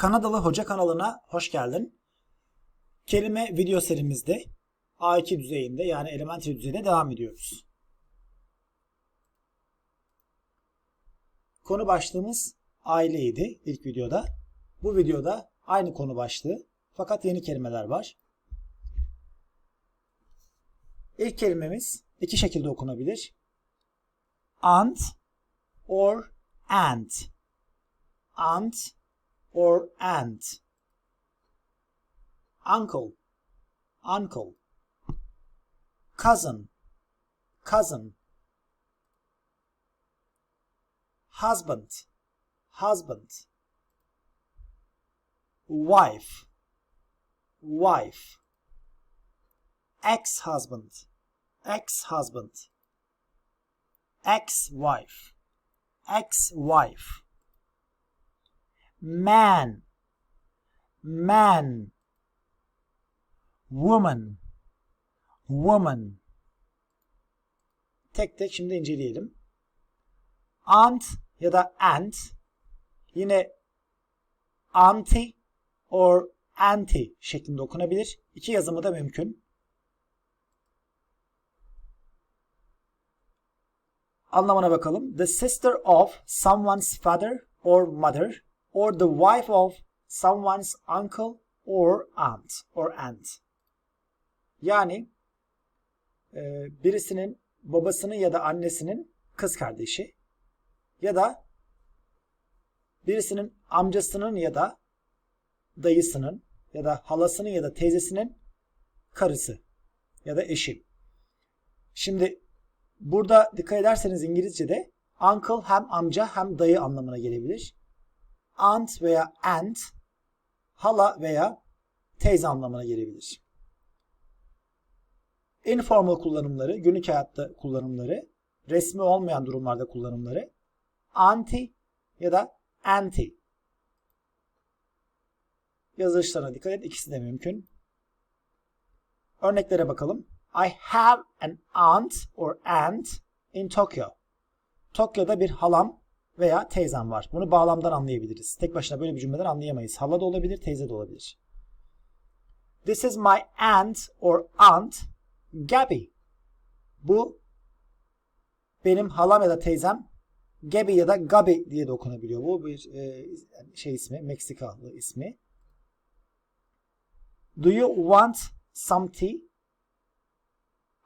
Kanadalı Hoca kanalına hoş geldin. Kelime video serimizde A2 düzeyinde yani elementary düzeyde devam ediyoruz. Konu başlığımız aileydi ilk videoda. Bu videoda aynı konu başlığı fakat yeni kelimeler var. İlk kelimemiz iki şekilde okunabilir. Aunt or aunt. Aunt or aunt. Uncle, uncle. Cousin, cousin. Husband, husband. Wife, wife. Ex-husband, ex-husband. Ex-wife, ex-wife man man woman woman tek tek şimdi inceleyelim. Aunt ya da aunt yine auntie or auntie şeklinde okunabilir. İki yazımı da mümkün. Anlamına bakalım. The sister of someone's father or mother or the wife of someone's uncle or aunt or aunt. Yani e, birisinin babasının ya da annesinin kız kardeşi ya da birisinin amcasının ya da dayısının ya da halasının ya da teyzesinin karısı ya da eşi. Şimdi burada dikkat ederseniz İngilizce'de uncle hem amca hem dayı anlamına gelebilir aunt veya aunt hala veya teyze anlamına gelebilir. Informal kullanımları, günlük hayatta kullanımları, resmi olmayan durumlarda kullanımları auntie ya da auntie. Yazılışlarına dikkat et. İkisi de mümkün. Örneklere bakalım. I have an aunt or aunt in Tokyo. Tokyo'da bir halam veya teyzem var. Bunu bağlamdan anlayabiliriz. Tek başına böyle bir cümleden anlayamayız. Hala da olabilir, teyze de olabilir. This is my aunt or aunt Gabby. Bu benim halam ya da teyzem Gabby ya da Gabi diye de okunabiliyor. Bu bir e, şey ismi, Meksikalı ismi. Do you want some tea?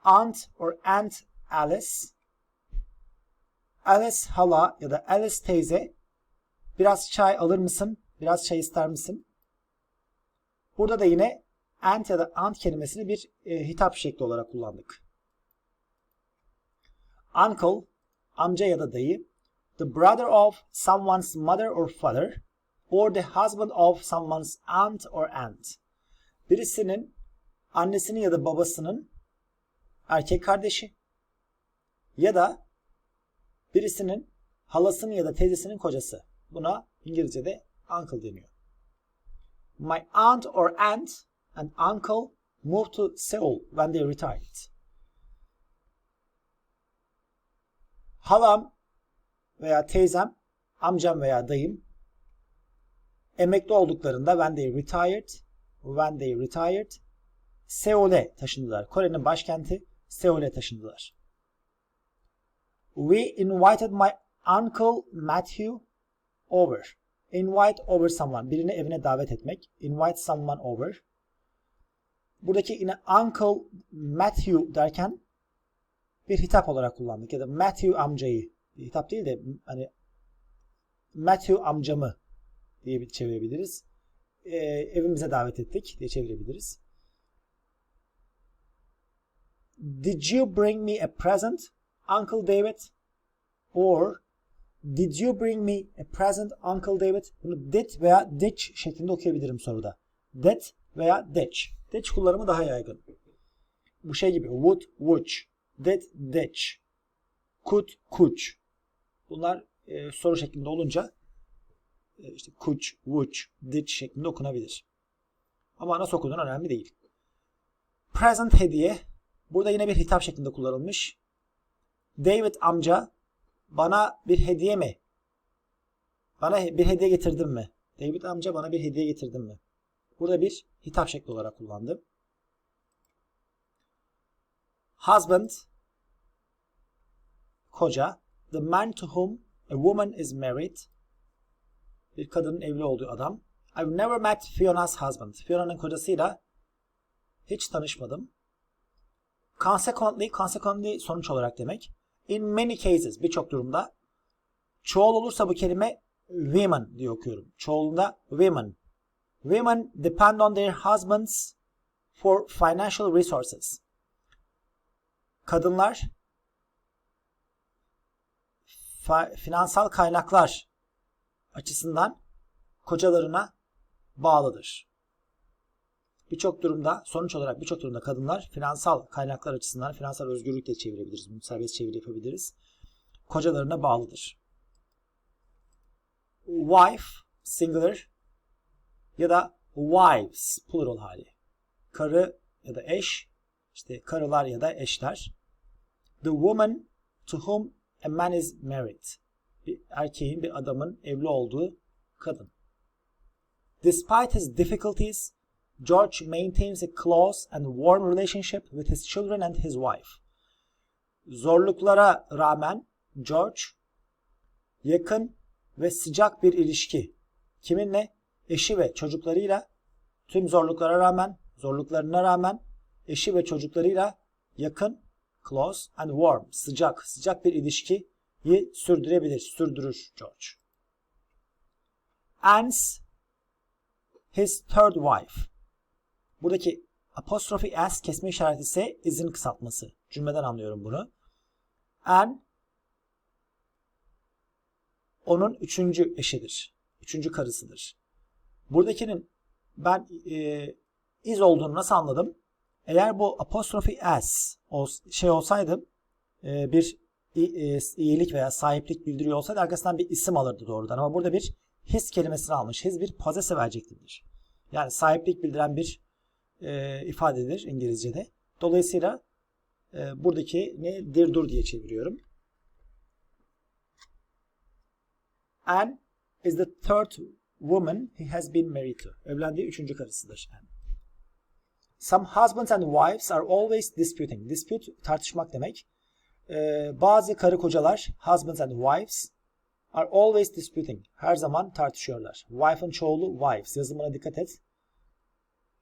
Aunt or Aunt Alice Alice hala ya da Alice teyze biraz çay alır mısın? Biraz çay ister misin? Burada da yine aunt ya da aunt kelimesini bir e, hitap şekli olarak kullandık. Uncle, amca ya da dayı. The brother of someone's mother or father. Or the husband of someone's aunt or aunt. Birisinin annesinin ya da babasının erkek kardeşi ya da birisinin halasının ya da teyzesinin kocası. Buna İngilizce'de uncle deniyor. My aunt or aunt and uncle moved to Seoul when they retired. Halam veya teyzem, amcam veya dayım emekli olduklarında when they retired, when they retired Seul'e taşındılar. Kore'nin başkenti Seul'e taşındılar. We invited my uncle Matthew over. Invite over someone. Birini evine davet etmek. Invite someone over. Buradaki yine uncle Matthew derken bir hitap olarak kullandık. Ya da Matthew amcayı. Hitap değil de hani Matthew amcamı diye bir çevirebiliriz. Ee, evimize davet ettik diye çevirebiliriz. Did you bring me a present? Uncle David or Did you bring me a present Uncle David? Bunu did veya did şeklinde okuyabilirim soruda. Did veya did. Did kullanımı daha yaygın. Bu şey gibi would, would, did, did, could, could. Bunlar e, soru şeklinde olunca e, işte could, would, did şeklinde okunabilir. Ama nasıl okuduğun önemli değil. Present hediye. Burada yine bir hitap şeklinde kullanılmış. David amca bana bir hediye mi? Bana bir hediye getirdin mi? David amca bana bir hediye getirdin mi? Burada bir hitap şekli olarak kullandım. Husband koca. The man to whom a woman is married. Bir kadının evli olduğu adam. I've never met Fiona's husband. Fiona'nın kocasıyla hiç tanışmadım. Consequently, consequently sonuç olarak demek. In many cases, birçok durumda. Çoğul olursa bu kelime women diye okuyorum. Çoğulunda women. Women depend on their husbands for financial resources. Kadınlar finansal kaynaklar açısından kocalarına bağlıdır. Birçok durumda, sonuç olarak birçok durumda kadınlar finansal kaynaklar açısından finansal özgürlük de çevirebiliriz. Bunu serbest çeviri yapabiliriz. Kocalarına bağlıdır. Wife, singular ya da wives, plural hali. Karı ya da eş, işte karılar ya da eşler. The woman to whom a man is married. Bir erkeğin, bir adamın evli olduğu kadın. Despite his difficulties, George maintains a close and warm relationship with his children and his wife. Zorluklara rağmen George yakın ve sıcak bir ilişki. Kiminle? Eşi ve çocuklarıyla tüm zorluklara rağmen, zorluklarına rağmen eşi ve çocuklarıyla yakın, close and warm, sıcak, sıcak bir ilişkiyi sürdürebilir, sürdürür George. Anne's his third wife. Buradaki apostrofi s kesme işareti ise izin kısaltması. Cümleden anlıyorum bunu. Anne onun üçüncü eşidir. Üçüncü karısıdır. Buradakinin ben e, iz olduğunu nasıl anladım? Eğer bu apostrofi s şey olsaydı e, bir e, iyilik veya sahiplik bildiriyor olsaydı arkasından bir isim alırdı doğrudan. Ama burada bir his kelimesini almış. His bir possessive adjective'dir. Yani sahiplik bildiren bir e, ifadedir İngilizce'de. Dolayısıyla e, buradaki ne dir dur diye çeviriyorum. Anne is the third woman he has been married to. Evlendiği üçüncü karısıdır. Anne. Some husbands and wives are always disputing. Dispute tartışmak demek. Ee, bazı karı kocalar, husbands and wives are always disputing. Her zaman tartışıyorlar. Wife'ın çoğulu wives. Yazımına dikkat et.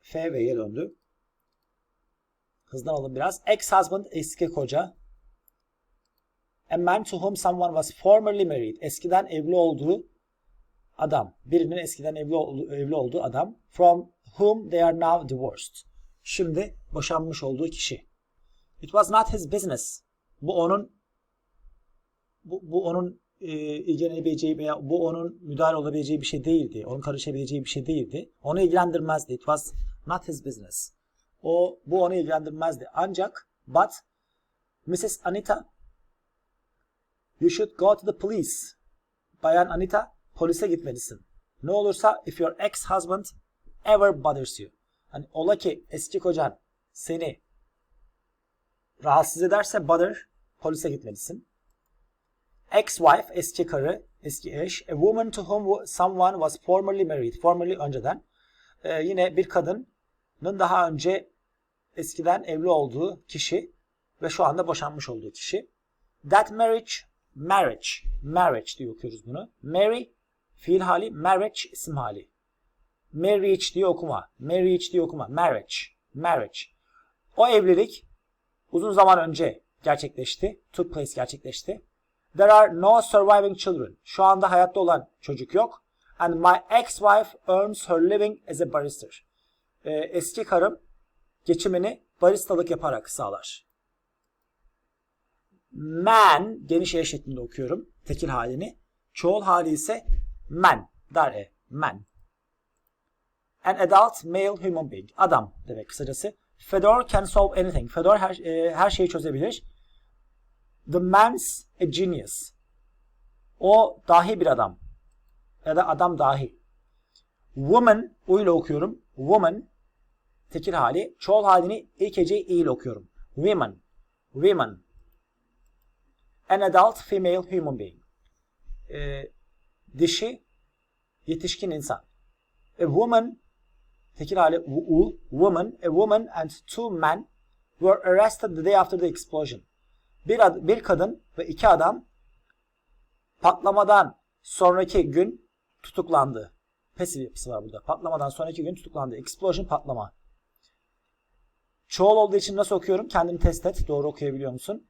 F ve Y döndü. Hızlanalım biraz. Ex-husband eski koca. A man to whom someone was formerly married. Eskiden evli olduğu adam. Birinin eskiden evli, evli olduğu adam. From whom they are now divorced. Şimdi boşanmış olduğu kişi. It was not his business. Bu onun bu, bu onun e, ilgilenebileceği veya bu onun müdahale olabileceği bir şey değildi. Onun karışabileceği bir şey değildi. Onu ilgilendirmezdi. It was not his business. O bu onu ilgilendirmezdi. Ancak but Mrs. Anita you should go to the police. Bayan Anita polise gitmelisin. Ne olursa if your ex-husband ever bothers you. Hani ola ki eski kocan seni rahatsız ederse bother polise gitmelisin. Ex-wife eski karı, eski eş. A woman to whom someone was formerly married. Formerly önceden. Ee, yine bir kadının daha önce eskiden evli olduğu kişi ve şu anda boşanmış olduğu kişi. That marriage, marriage, marriage diye okuyoruz bunu. Marry, fiil hali, marriage, isim hali. Marriage diye okuma, marriage diye okuma, marriage, marriage. O evlilik uzun zaman önce gerçekleşti, took place gerçekleşti. There are no surviving children. Şu anda hayatta olan çocuk yok. And my ex-wife earns her living as a barrister. Ee, eski karım geçimini baristalık yaparak sağlar. Man, geniş E şeklinde okuyorum. Tekil halini. Çoğul hali ise man. Dar e. Man. An adult male human being. Adam demek kısacası. Fedor can solve anything. Fedor her, e, her şeyi çözebilir. The man's a genius. O dahi bir adam. Ya da adam dahi. Woman, u ile okuyorum. Woman, tekil hali. Çoğul halini ilk heceyi i okuyorum. Women, women. An adult female human being. Ee, dişi, Yetişkin insan. A woman tekil hali u, woman, a woman and two men were arrested the day after the explosion. Bir, ad- bir kadın ve iki adam patlamadan sonraki gün tutuklandı. Pasif yapısı var burada. Patlamadan sonraki gün tutuklandı. Explosion patlama. Çoğul olduğu için nasıl okuyorum? Kendini test et. Doğru okuyabiliyor musun?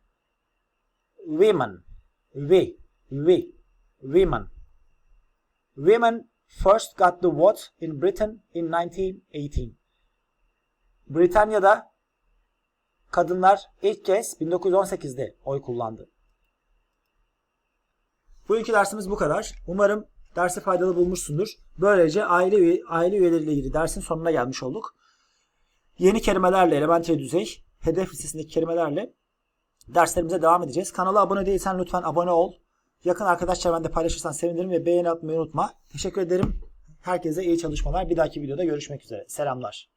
Women. We. We. Women. Women first got the vote in Britain in 1918. Britanya'da kadınlar ilk kez 1918'de oy kullandı. Bugünkü dersimiz bu kadar. Umarım dersi faydalı bulmuşsundur. Böylece aile aile üyeleriyle ilgili dersin sonuna gelmiş olduk. Yeni kelimelerle, elementary düzey, hedef listesindeki kelimelerle derslerimize devam edeceğiz. Kanala abone değilsen lütfen abone ol. Yakın arkadaş çevrende paylaşırsan sevinirim ve beğeni atmayı unutma. Teşekkür ederim. Herkese iyi çalışmalar. Bir dahaki videoda görüşmek üzere. Selamlar.